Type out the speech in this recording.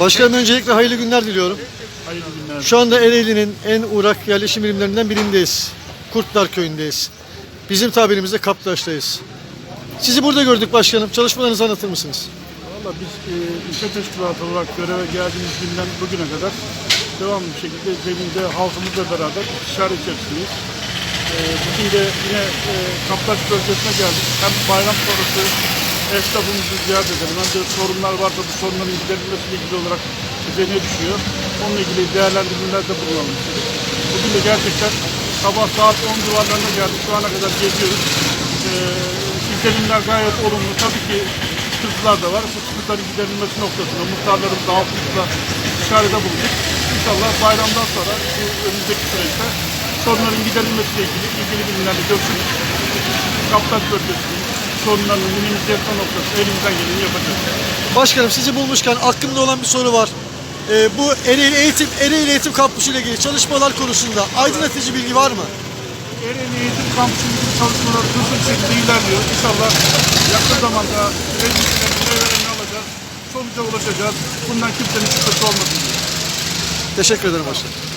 Başkanım öncelikle hayırlı günler diliyorum. Hayırlı günler. Şu anda Ereğli'nin en uğrak yerleşim birimlerinden birindeyiz. Kurtlar Köyü'ndeyiz. Bizim tabirimizde Kaptaş'tayız. Sizi burada gördük başkanım. Çalışmalarınızı anlatır mısınız? Valla biz e, ilçe teşkilatı olarak göreve geldiğimiz günden bugüne kadar devamlı bir şekilde zeminde halkımızla beraber istişare içerisindeyiz. E, bugün de yine e, Kaptaş bölgesine geldik. Hem bayram sonrası esnafımızı ziyaret edelim. De sorunlar varsa bu sorunların giderilmesiyle ilgili olarak üzerine düşüyor. Onunla ilgili değerlendirmelerde bulunalım. Bugün de gerçekten sabah saat 10 civarlarına geldik. Şu ana kadar geziyoruz. E, izlenimler gayet olumlu. Tabii ki sıkıntılar da var. Bu sıkıntıların giderilmesi noktasında muhtarlarımızla halkımızla dışarıda bulunduk. İnşallah bayramdan sonra bu önümüzdeki süreçte sorunların giderilmesiyle ilgili ilgili bilimlerle görüşüp Kaptaş bölgesinin sorunlarını minimize etme noktası elimizden geleni yapacağız. Başkanım sizi bulmuşken aklımda olan bir soru var. Ee, bu Ereğli Eğitim, Ereğli Eğitim Kampüsü ile ilgili çalışmalar konusunda aydınlatıcı bilgi var mı? Ereğli Eğitim Kampüsü'nün çalışmaları hızlı bir şekilde ilerliyor. İnşallah yakın zamanda sürecimizden meyvelerini alacağız. Sonuca ulaşacağız. Bundan kimsenin şüphesi olmasın diye. Teşekkür ederim başkanım.